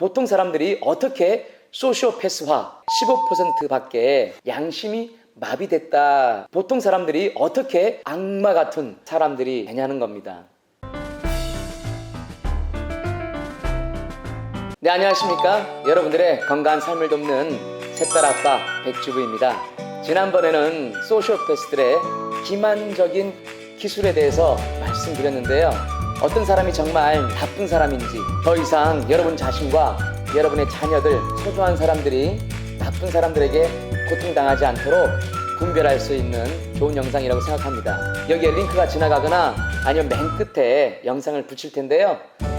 보통 사람들이 어떻게 소시오패스화 15%밖에 양심이 마비됐다. 보통 사람들이 어떻게 악마 같은 사람들이 되냐는 겁니다. 네, 안녕하십니까? 여러분들의 건강한 삶을 돕는 셋딸 아빠 백주부입니다. 지난번에는 소시오패스들의 기만적인 기술에 대해서 말씀드렸는데요. 어떤 사람이 정말 나쁜 사람인지 더 이상 여러분 자신과 여러분의 자녀들, 소중한 사람들이 나쁜 사람들에게 고통당하지 않도록 분별할 수 있는 좋은 영상이라고 생각합니다. 여기에 링크가 지나가거나 아니면 맨 끝에 영상을 붙일 텐데요.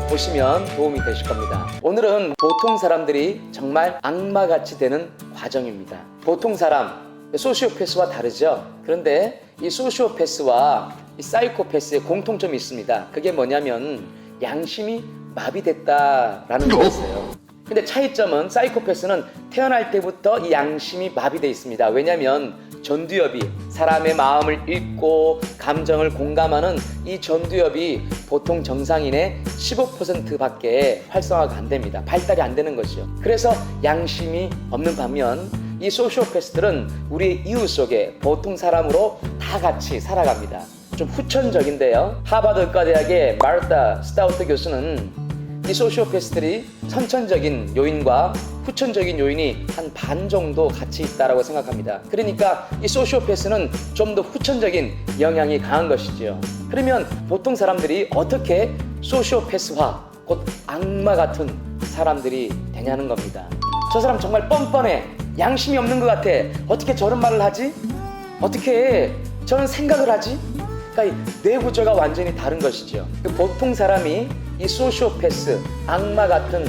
보시면 도움이 되실 겁니다. 오늘은 보통 사람들이 정말 악마같이 되는 과정입니다. 보통 사람, 소시오패스와 다르죠. 그런데 이 소시오패스와 이 사이코패스의 공통점이 있습니다. 그게 뭐냐면 양심이 마비됐다라는 거였어요. 근데 차이점은 사이코패스는 태어날 때부터 이 양심이 마비돼 있습니다. 왜냐하면 전두엽이 사람의 마음을 읽고 감정을 공감하는 이 전두엽이 보통 정상인의 15%밖에 활성화가 안 됩니다. 발달이 안 되는 것이죠. 그래서 양심이 없는 반면 이 소시오패스들은 우리 이웃 속에 보통 사람으로 다 같이 살아갑니다. 좀 후천적인데요. 하버드 의과대학의 마르타 스타우트 교수는 이 소시오패스들이 선천적인 요인과 후천적인 요인이 한 반 정도 같이 있다라고 생각합니다. 그러니까 이 소시오패스는 좀 더 후천적인 영향이 강한 것이지요. 그러면 보통 사람들이 어떻게 소시오패스화, 곧 악마 같은 사람들이 되냐는 겁니다. 저 사람 정말 뻔뻔해. 양심이 없는 것 같아. 어떻게 저런 말을 하지? 어떻게 저런 생각을 하지? 그러니까 이 뇌구조가 완전히 다른 것이죠. 그 보통 사람이 이 소시오패스, 악마 같은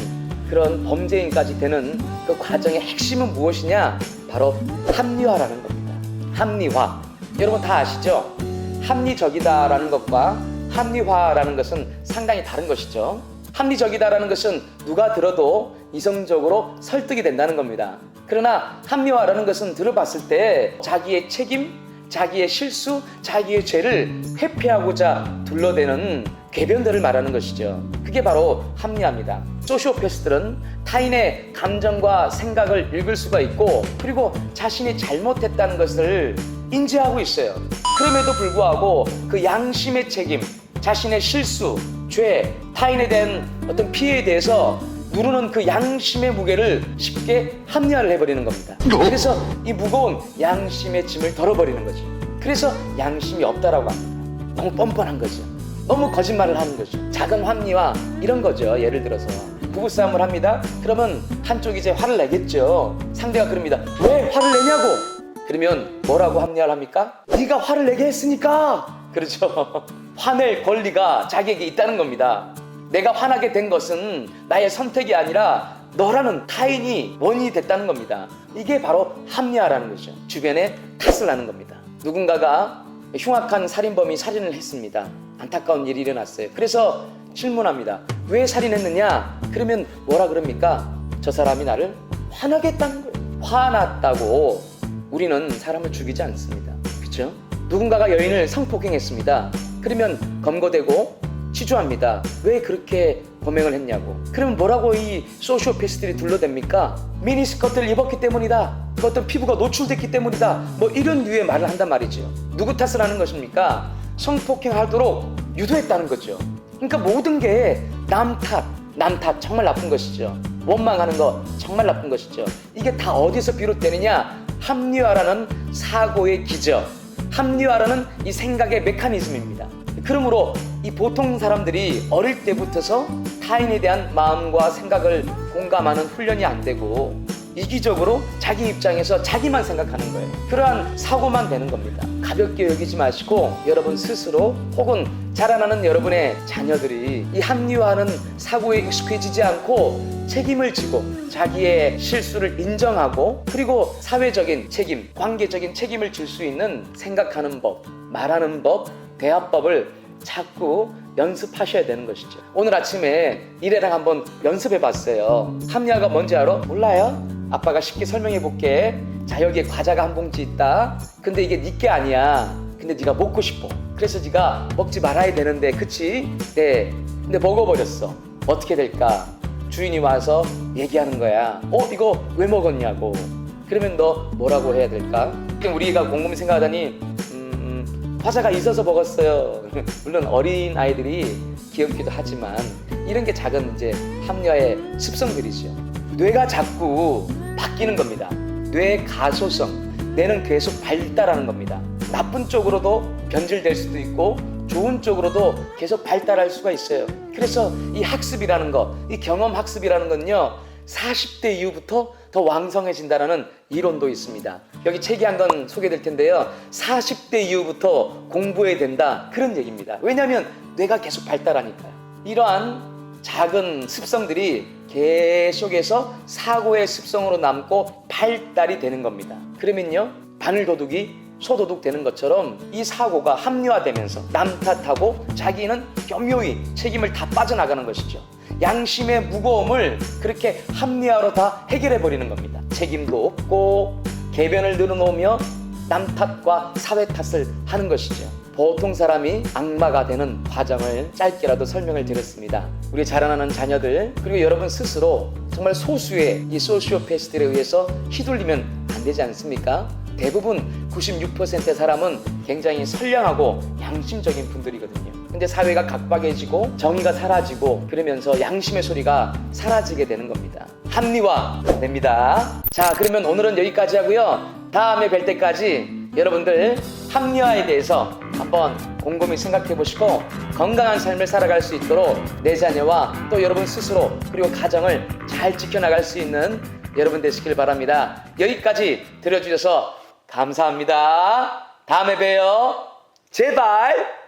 그런 범죄인까지 되는 그 과정의 핵심은 무엇이냐? 바로 합리화라는 겁니다. 합리화. 여러분 다 아시죠? 합리적이다라는 것과 합리화라는 것은 상당히 다른 것이죠. 합리적이다라는 것은 누가 들어도 이성적으로 설득이 된다는 겁니다. 그러나 합리화라는 것은 들어봤을 때 자기의 책임, 자기의 실수, 자기의 죄를 회피하고자 둘러대는 궤변들을 말하는 것이죠. 그게 바로 합리화입니다. 소시오패스들은 타인의 감정과 생각을 읽을 수가 있고 그리고 자신이 잘못했다는 것을 인지하고 있어요. 그럼에도 불구하고 그 양심의 책임, 자신의 실수, 죄, 타인에 대한 어떤 피해에 대해서 누르는 그 양심의 무게를 쉽게 합리화를 해버리는 겁니다. 그래서 이 무거운 양심의 짐을 덜어버리는 거죠. 그래서 양심이 없다라고 합니다. 너무 뻔뻔한 거죠. 너무 거짓말을 하는 거죠. 작은 합리화 이런 거죠. 예를 들어서 부부싸움을 합니다. 그러면 한쪽이 이제 화를 내겠죠. 상대가 그럽니다. 왜 화를 내냐고? 그러면 뭐라고 합리화를 합니까? 네가 화를 내게 했으니까. 그렇죠. 화낼 권리가 자기에게 있다는 겁니다. 내가 화나게 된 것은 나의 선택이 아니라 너라는 타인이 원인이 됐다는 겁니다. 이게 바로 합리화라는 거죠. 주변에 탓을 하는 겁니다. 누군가가 흉악한 살인범이 살인을 했습니다. 안타까운 일이 일어났어요. 그래서 질문합니다. 왜 살인했느냐? 그러면 뭐라 그럽니까? 저 사람이 나를 화나게 했다는 거예요. 화났다고 우리는 사람을 죽이지 않습니다. 그렇죠? 누군가가 여인을 성폭행했습니다. 그러면 검거되고 치주합니다. 왜 그렇게 범행을 했냐고. 그러면 뭐라고 이 소시오패스들이 둘러댑니까? 미니스커트를 입었기 때문이다. 그 어떤 피부가 노출됐기 때문이다. 뭐 이런 류의 말을 한단 말이죠. 누구 탓을 하는 것입니까? 성폭행하도록 유도했다는 거죠. 그러니까 모든 게 남 탓, 남 탓 정말 나쁜 것이죠. 원망하는 거 정말 나쁜 것이죠. 이게 다 어디서 비롯되느냐? 합리화라는 사고의 기저, 합리화라는 이 생각의 메커니즘입니다. 그러므로 이 보통 사람들이 어릴 때부터서 타인에 대한 마음과 생각을 공감하는 훈련이 안 되고 이기적으로 자기 입장에서 자기만 생각하는 거예요. 그러한 사고만 되는 겁니다. 가볍게 여기지 마시고 여러분 스스로 혹은 자라나는 여러분의 자녀들이 이 합리화하는 사고에 익숙해지지 않고 책임을 지고 자기의 실수를 인정하고 그리고 사회적인 책임, 관계적인 책임을 질 수 있는 생각하는 법, 말하는 법, 대화법을 자꾸 연습하셔야 되는 것이죠. 오늘 아침에 일에랑 한번 연습해 봤어요. 합리화가 뭔지 알아? 몰라요? 아빠가 쉽게 설명해 볼게. 자, 여기에 과자가 한 봉지 있다. 근데 이게 네게 아니야. 근데 네가 먹고 싶어. 그래서 네가 먹지 말아야 되는데, 그치? 네. 근데 먹어버렸어. 어떻게 될까? 주인이 와서 얘기하는 거야. 어, 이거 왜 먹었냐고. 그러면 너 뭐라고 해야 될까? 우리가 곰곰이 생각하다니, 화자가 있어서 먹었어요. 물론 어린 아이들이 귀엽기도 하지만 이런 게 작은 이제 합리화의 습성들이죠. 뇌가 자꾸 바뀌는 겁니다. 뇌 가소성, 뇌는 계속 발달하는 겁니다. 나쁜 쪽으로도 변질될 수도 있고 좋은 쪽으로도 계속 발달할 수가 있어요. 그래서 이 학습이라는 거, 이 경험 학습이라는 건요, 40대 이후부터 더 왕성해진다는 이론도 있습니다. 여기 책이 한 권 소개될 텐데요. 40대 이후부터 공부해야 된다. 그런 얘기입니다. 왜냐하면 뇌가 계속 발달하니까요. 이러한 작은 습성들이 계속해서 사고의 습성으로 남고 발달이 되는 겁니다. 그러면요, 바늘도둑이 소도둑 되는 것처럼 이 사고가 합리화되면서 남 탓하고 자기는 교묘히 책임을 다 빠져나가는 것이죠. 양심의 무거움을 그렇게 합리화로 다 해결해 버리는 겁니다. 책임도 없고 개변을 늘어놓으며 남 탓과 사회 탓을 하는 것이죠. 보통 사람이 악마가 되는 과정을 짧게라도 설명을 드렸습니다. 우리 자라나는 자녀들 그리고 여러분 스스로 정말 소수의 이 소시오패스들에 의해서 휘둘리면 안 되지 않습니까? 대부분 96%의 사람은 굉장히 선량하고 양심적인 분들이거든요. 근데 사회가 각박해지고 정의가 사라지고 그러면서 양심의 소리가 사라지게 되는 겁니다. 합리화 됩니다. 자, 그러면 오늘은 여기까지 하고요. 다음에 뵐 때까지 여러분들 합리화에 대해서 한번 곰곰이 생각해 보시고 건강한 삶을 살아갈 수 있도록 내 자녀와 또 여러분 스스로 그리고 가정을 잘 지켜나갈 수 있는 여러분 되시길 바랍니다. 여기까지 들어주셔서 감사합니다. 다음에 봬요. 제발